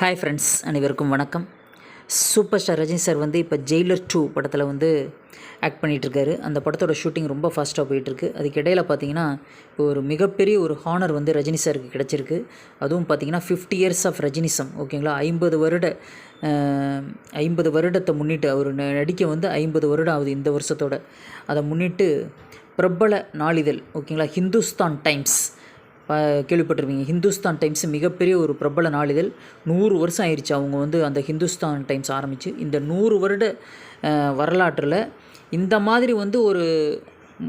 Hi friends அனைவருக்கும் வணக்கம். Super star Rajini sir வந்து இப்போ ஜெயிலர் டூ படத்தில் வந்து ஆக்ட் பண்ணிகிட்ருக்காரு அந்த படத்தோட ஷூட்டிங் ரொம்ப ஃபாஸ்ட்டாக போயிட்டுருக்கு. அதுக்கு இடையில் பார்த்தீங்கன்னா இப்போ ஒரு மிகப்பெரிய ஒரு ஹானர் வந்து ரஜினி சாருக்கு கிடச்சிருக்கு. அதுவும் பார்த்தீங்கன்னா ஃபிஃப்டி இயர்ஸ் ஆஃப் ரஜினிசம் ஓகேங்களா ஐம்பது வருட ஐம்பது வருடத்தை முன்னிட்டு அவர் நடிக்க வந்து ஐம்பது வருடம் ஆகுது இந்த வருஷத்தோட. அதை முன்னிட்டு பிரபல நாளிதழ் ஓகேங்களா ஹிந்துஸ்தான் டைம்ஸ் கேள்விப்பட்டிருப்பீங்க. ஹிந்துஸ்தான் டைம்ஸ் மிகப்பெரிய ஒரு பிரபல நாளிதழ் நூறு வருஷம் ஆயிடுச்சு அவங்க வந்து அந்த ஹிந்துஸ்தான் டைம்ஸ் ஆரம்பித்து இந்த நூறு வருட வரலாற்றில் இந்த மாதிரி வந்து ஒரு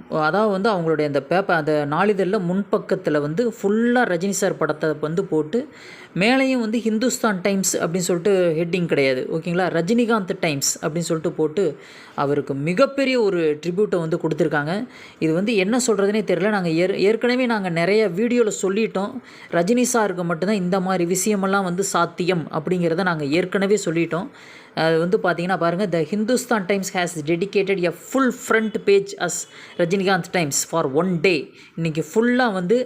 அதாவது வந்து அவங்களுடைய அந்த பேப்பர் அந்த நாளிதழில் முன்பக்கத்தில் வந்து ஃபுல்லாக ரஜினி சார் படத்தை வந்து போட்டு மேலேயும் வந்து ஹிந்துஸ்தான் டைம்ஸ் அப்படின்னு சொல்லிட்டு ஹெட்டிங் கிடையாது. ஓகேங்களா? ரஜினிகாந்த் டைம்ஸ் அப்படின்னு சொல்லிட்டு போட்டு அவருக்கு மிகப்பெரிய ஒரு ட்ரிபியூட்டை வந்து கொடுத்துருக்காங்க. இது வந்து என்ன சொல்கிறதுனே தெரியல. நாங்கள் ஏற் ஏற்கனவே நாங்கள் நிறைய வீடியோவில் சொல்லிட்டோம். ரஜினி சாருக்கு மட்டும்தான் இந்த மாதிரி விஷயமெல்லாம் வந்து சாத்தியம் அப்படிங்கிறத நாங்கள் ஏற்கனவே சொல்லிட்டோம். வந்து பார்த்தீங்கன்னா பாருங்கள் the Hindustan Times has dedicated a full front page as Rajinikanth Times for one day இன்றைக்கி ஃபுல்லாக வந்து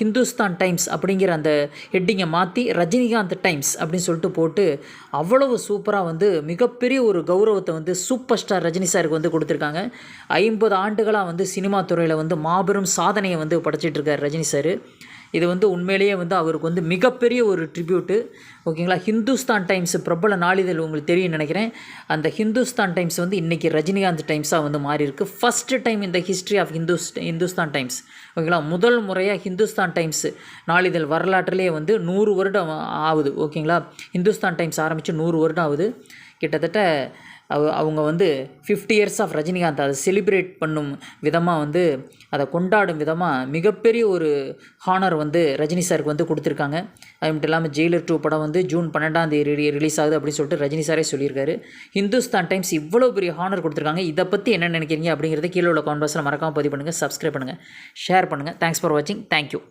ஹிந்துஸ்தான் டைம்ஸ் அப்படிங்கிற அந்த ஹெட்டிங்கை மாற்றி ரஜினிகாந்த் டைம்ஸ் அப்படின்னு சொல்லிட்டு போட்டு அவ்வளவு சூப்பராக வந்து மிகப்பெரிய ஒரு கௌரவத்தை வந்து சூப்பர் ஸ்டார் ரஜினி சாருக்கு வந்து கொடுத்துருக்காங்க. ஐம்பது ஆண்டுகளாக வந்து சினிமா துறையில் வந்து மாபெரும் சாதனையை வந்து படைச்சிட்டு இருக்கார் ரஜினி சார். இது வந்து உண்மையிலேயே வந்து அவருக்கு வந்து மிகப்பெரிய ஒரு ட்ரிபியூட்டு ஓகேங்களா? ஹிந்துஸ்தான் டைம்ஸ் பிரபல நாளிதழ் உங்களுக்கு தெரியும் நினைக்கிறேன். அந்த ஹிந்துஸ்தான் டைம்ஸ் வந்து இன்றைக்கி ரஜினிகாந்த் டைம்ஸாக வந்து மாறி இருக்குது ஃபஸ்ட்டு டைம் இந்த history of Hindus Hindustan Times. ஓகேங்களா? முதல் முறையாக ஹிந்துஸ்தான் டைம்ஸ் நாளிதழ் வரலாற்றிலேயே வந்து நூறு வருடம் ஆகுது. ஓகேங்களா? ஹிந்துஸ்தான் டைம்ஸ் ஆரம்பித்து நூறு வருடம் ஆகுது. கிட்டத்தட்ட அவ அவங்க வந்து ஃபிஃப்டி இயர்ஸ் ஆஃப் ரஜினிகாந்த் அதை செலிப்ரேட் பண்ணும் விதமாக வந்து அதை கொண்டாடும் விதமாக மிகப்பெரிய ஒரு ஹானர் வந்து ரஜினி சாருக்கு வந்து கொடுத்துருக்காங்க. அது மட்டும் இல்லாமல் ஜெயிலர் டூ படம் வந்து ஜூன் பன்னெண்டாம் தேதி ரிலீஸ் ஆகுது அப்படின்னு சொல்லிட்டு ரஜினி சாரே சொல்லியிருக்காரு. ஹிந்துஸ்தான் டைம்ஸ் இவ்வளோ பெரிய ஹானர் கொடுத்துருக்காங்க. இதை பற்றி என்ன நினைக்கிறீங்க அப்படிங்கிறத கீழே உள்ள கான்வர்ஸில் மறக்காமல் பதிவு பண்ணுங்கள் சப்ஸ்கிரைப் பண்ணுங்கள் ஷேர் பண்ணுங்கள் தேங்க்ஸ் ஃபார் வாட்சிங் தேங்க்யூ